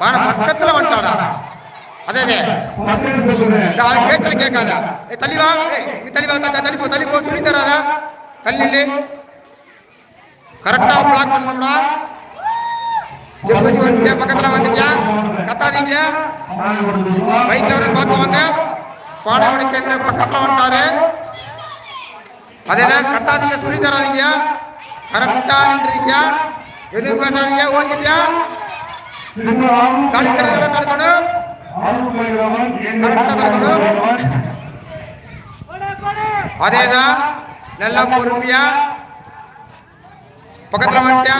பானை பக்கத்துல வந்துட்டாடா அதே அதே. அவன் பேசல கேட்காத. ஏய் தள்ளி வா. தள்ளி வா தள்ளி போ தள்ளி போ சொல்லி தராதா. தள்ளி கரெக்டா பிளாக் பண்ணணும்டா. ஜெப்பசி வந்துட்டியா பக்கத்துல வந்துட்டியா? கத்தாதீங்க. பைக்ல வர பார்த்து வாங்க. பானையோட பக்கத்துல வந்துட்டாரு. கத்தாதீங்க சொல்லி தராதீங்க. கரெக்டா நின்றீங்க எதுவும் பேசாதீங்க தடுக்கணும் தடுக்கணும் அதேதான் நல்லா பொறுமையா பக்கத்துல வந்துட்டியா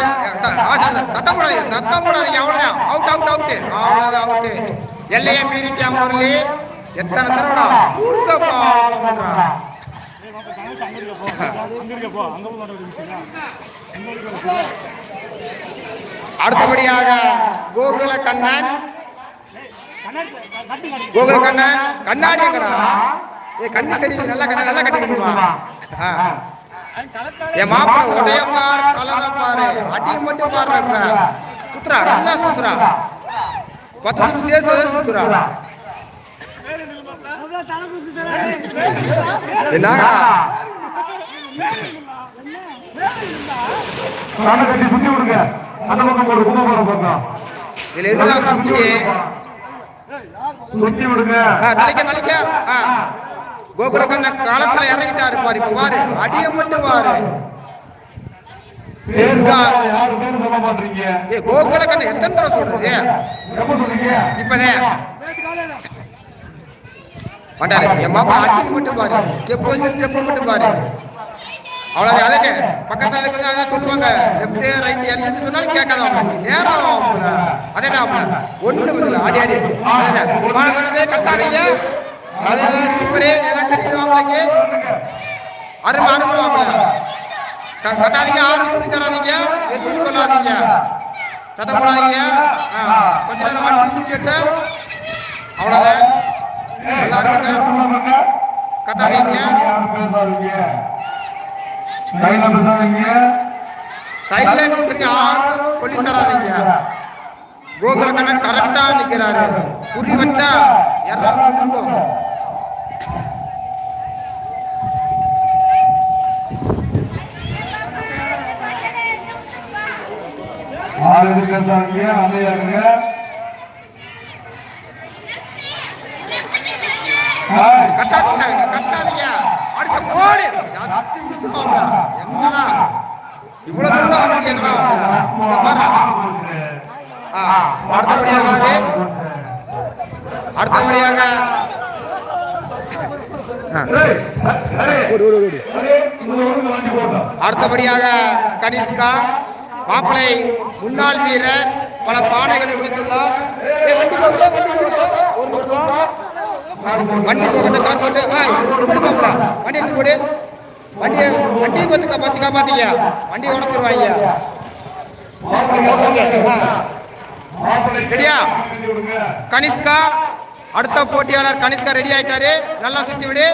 சத்தம் போடாதீங்க சத்தம் போடாதீங்க அவ்வளவுதான் அவுட் அவுட் அவுட் அவுட் எல்லையே மீறிட்டியா முரளி எத்தனை தடவைடா ஊசப்பா அடுத்தபடியாக கோகுல கண்ணன் கோகுல கண்ணன் கண்ணாடி எங்கடா ஏ கண்ணு தெரியுது நல்லா கண்ணு நல்லா கட்டி என் மாப்பிள்ள உடைய பாரு கலர பாரு அடி மட்டும் பாரு இப்ப. சுத்துறா நல்லா சுத்துறா. பத்து சுத்து சேர்த்து சுத்துறா. என்னடா கட்டி சுத்தி விடுங்க. அந்த பக்கம் போடு கும்பகோணம் பக்கம். இதுல எதுலாம் குச்சி சுத்தி? விடுங்க. தலைக்க தலைக்க. கோகுல கண்ணன் காலத்துல இறங்கிட்டாரு பாரு இப்ப பாரு. அடிய மட்டும் பாரு. கோகுல கண்ணன் எத்தனை தடவை சொல்றது? இப்பதே. மாட்டாரு என் மாப்பா அடி மட்டும் பாரு. ஸ்டெப் ஸ்டெப் மட்டும் பாரு. அவ்வளவு அதுக்கு பக்கத்தில் இருக்கிறவங்க அதான் சொல்லுவாங்க லெஃப்ட் ரைட் எல்லாம் சொன்னாலும் கேட்காத நேரம் ஆகும்ல. அதேதான் ஒன்று பதில் ஆடி ஆடி. அதேதான் மாணவர்களே கத்தாதீங்க அதே சூப்பரே எல்லாம் தெரியுது மாப்பிளைக்கு அருமை அருமை மாப்பிள்ள. க- கத்தாதீங்க ஆறு சொல்லி தராதீங்க. எதுவும் சொல்லாதீங்க. சத்தம் போடாதீங்க. ஆ, கொஞ்ச நேரம் வண்டி நிற்கிட்டு அவ்வளோதான் எல்லாரும் கத்தாதீங்க. கையில பேசாதீங்க சைட்ல நிற்கிறீங்க யாரும் சொல்லி தராதீங்க. கோகுல கண்ணன் கரெக்டா நிக்கிறாரு. குறி வச்சா விழுந்தும். ஆறு அமைதியாருங்க ஏய், கத்தாதீங்க கத்தாதீங்க. அடுத்த ஜாஸ்தி என்னடா இவ்வளவு தூரம் வந்து அடுத்தபடியாக வந்து அடுத்தபடியாக அடுத்தபடியாக கனிஷ்கா. மாப்பிளை முன்னாள் வீரர். பல பானைகளை கொடுத்துள்ளார் ஏய், வண்டி போகுது, வண்டி போகுது. ஒரு நிமிஷம். வண்டி போகிற கார் போட்டு வா, இப்படி போப்பா. வண்டி எடுத்து போடு. வண்டி வண்டியை பார்த்து பஸ் காப்பாத்தீங்க வண்டி உடச்சிருவாங்க ரெடியா கனிஷ்கா அடுத்த போட்டியாளர் கனிஷ்கா ரெடி ஆயிட்டாரு. நல்லா சுத்தி விடு.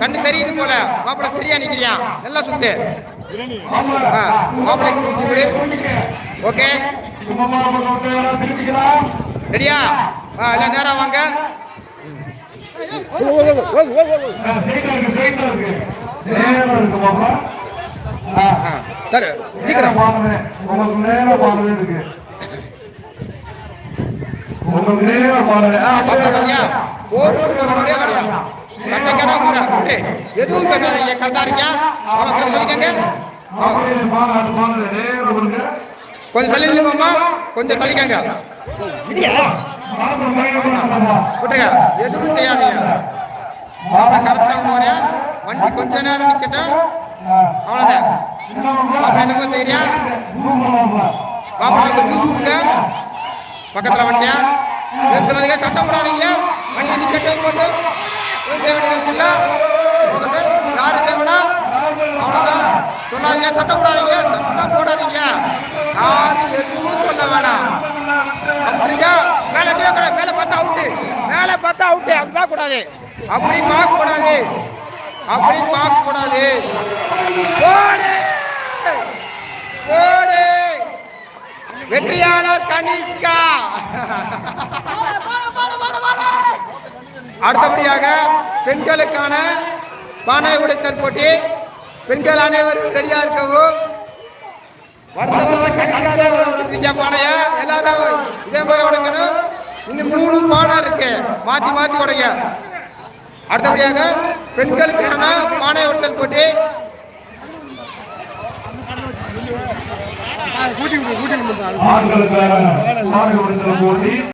கண்ணு தெரியுது போல. மாப்பிள்ள சரியா நிக்கிறியா? நல்லா சுத்து. ஆ, சுத்தி விடு. ஓகே. ரெடியா ஆ? எல்லாம் நேரா வாங்க. சீக்கிரம் உங்களுக்கு நேரம் பாருங்க இருக்கு உங்களுக்கு நேரம் மாப்பிள பாத்தியா போற மாதிரியே வரையா கட்டை கடா போற விட்டு எதுவும் பேசாதீங்க கரெக்டா இருக்கியா அவன் சொல்லிக்கங்க கொஞ்சம் தள்ளி கொஞ்சம் தள்ளிக்கங்க எதுவும் செய்யாதீங்க. மாப்பிள கரெக்டாக போறேன் வண்டி கொஞ்ச நேரம் நிக்கட்டும். அவ்வளோதான் மாப்பிள என்னமோ செய்யறியா? மாப்பிள அந்த ஜூஸ் கொடுங்க பக்கத்துல வண்டியா? சொல்லாதீங்க சத்தம் போடாதீங்க. வண்டி நிக்கட்டும் போட்டு எதுவும் செய்ய வேண்டியது இல்ல போட்டுட்டு, யாரு தேவைடா அவ்வளவுதான். சொல்லாதீங்க சத்தம் போடாதீங்க சத்தம் போடாதீங்க. யாரு எதுவும் சொல்ல வேணாம். அப்படிங்க மேலே கீழே கூட மேல பார்த்தா அவுட்டு மேலே பார்த்தா அவுட்டு அப்படி கூடாது. அப்படி பார்க்க கூடாது. அப்படி பார்க்க கூடாது. போடு. போடு. வெற்றியாளர் கனிஷ்கா. அடுத்தபடியாக பெண்களுக்கான பானை உடைத்தல் போட்டி. பெண்கள் அனைவரும் ரெடியா இருக்கவும் வருஷ பானைய எல்லாரும் இதே மாதிரி உடைக்கணும். இன்னும் மூணு பானை இருக்கு. மாத்தி மாத்தி உடைங்க. அடுத்தபடியாக பெண்களுக்கான பானை உடைத்தல் போட்டி ஆண்களுக்கான மாடு கொடுத்தல் போட்டி.